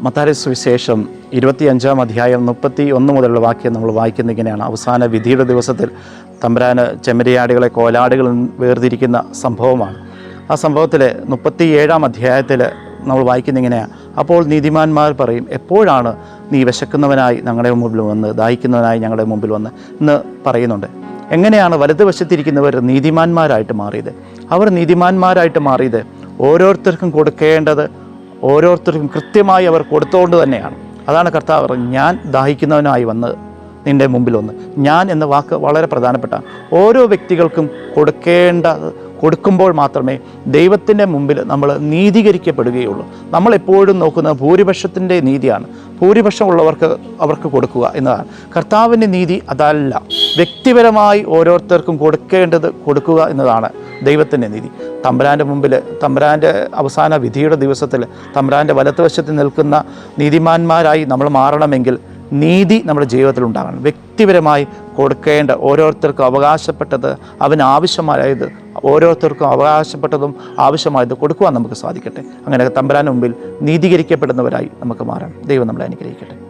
മത്താരി സുവിശേഷം ഇരുപത്തിയഞ്ചാം അധ്യായം മുപ്പത്തി ഒന്ന് മുതലുള്ള വാക്യം നമ്മൾ വായിക്കുന്ന ഇങ്ങനെയാണ്. അവസാന വിധിയുടെ ദിവസത്തിൽ തമ്പരാന് ചെമ്മരിയാടുകളെ കോലാടുകളിൽ വേർതിരിക്കുന്ന സംഭവമാണ്. ആ സംഭവത്തിൽ മുപ്പത്തി ഏഴാം അധ്യായത്തിൽ നമ്മൾ വായിക്കുന്ന ഇങ്ങനെയാണ് അപ്പോൾ നീതിമാന്മാർ പറയും എപ്പോഴാണ് നീ വിശക്കുന്നവനായി ഞങ്ങളുടെ മുമ്പിൽ വന്ന് ദാഹിക്കുന്നവനായി ഞങ്ങളുടെ മുമ്പിൽ വന്ന്? എന്ന് പറയുന്നുണ്ട്. എങ്ങനെയാണ് വലതുവശത്തിരിക്കുന്നവർ നീതിമാന്മാരായിട്ട് മാറിയത്? അവർ നീതിമാന്മാരായിട്ട് മാറിയത് ഓരോരുത്തർക്കും കൊടുക്കേണ്ടത് ഓരോരുത്തർക്കും കൃത്യമായി അവർ കൊടുത്തുകൊണ്ട് തന്നെയാണ്. അതാണ് കർത്താവ് ഞാൻ ദാഹിക്കുന്നവനായി വന്ന് നിന്റെ മുമ്പിൽ വന്ന്. ഞാൻ എന്ന വാക്ക് വളരെ പ്രധാനപ്പെട്ട ഓരോ വ്യക്തികൾക്കും കൊടുക്കേണ്ട കൊടുക്കുമ്പോൾ മാത്രമേ ദൈവത്തിന്റെ മുമ്പിൽ നമ്മൾ നീതീകരിക്കപ്പെടുകയുള്ളൂ. നമ്മൾ എപ്പോഴും നോക്കുന്നത് ഭൂരിപക്ഷത്തിന്റെ നീതിയാണ്. ഭൂരിപക്ഷമുള്ളവർക്ക് അവർക്ക് കൊടുക്കുക എന്നതാണ്. കർത്താവിന്റെ നീതി അതല്ല. വ്യക്തിപരമായി ഓരോരുത്തർക്കും കൊടുക്കേണ്ടത് കൊടുക്കുക എന്നതാണ് ദൈവത്തിന്റെ നീതി. തമ്പുരാന്റെ മുമ്പിൽ തമ്പുരാന്റെ അവസാന വിധിയുടെ ദിവസത്തിൽ തമ്പുരാന്റെ വലത്തുവശത്ത് നിൽക്കുന്ന നീതിമാന്മാരായി നമ്മൾ മാറണമെങ്കിൽ നീതി നമ്മുടെ ജീവിതത്തിൽ ഉണ്ടാകണം. വ്യക്തിപരമായി കൊടുക്കേണ്ട ഓരോരുത്തർക്കും അവകാശപ്പെട്ടത് അവന് ആവശ്യമായത് ഓരോരുത്തർക്കും അവകാശപ്പെട്ടതും ആവശ്യമായത് കൊടുക്കുവാൻ നമുക്ക് സാധിക്കട്ടെ. അങ്ങനെ തമ്പരാൻ മുമ്പിൽ നീതീകരിക്കപ്പെടുന്നവരായി നമുക്ക് മാറാം. ദൈവം നമ്മളെ അനുഗ്രഹിക്കട്ടെ.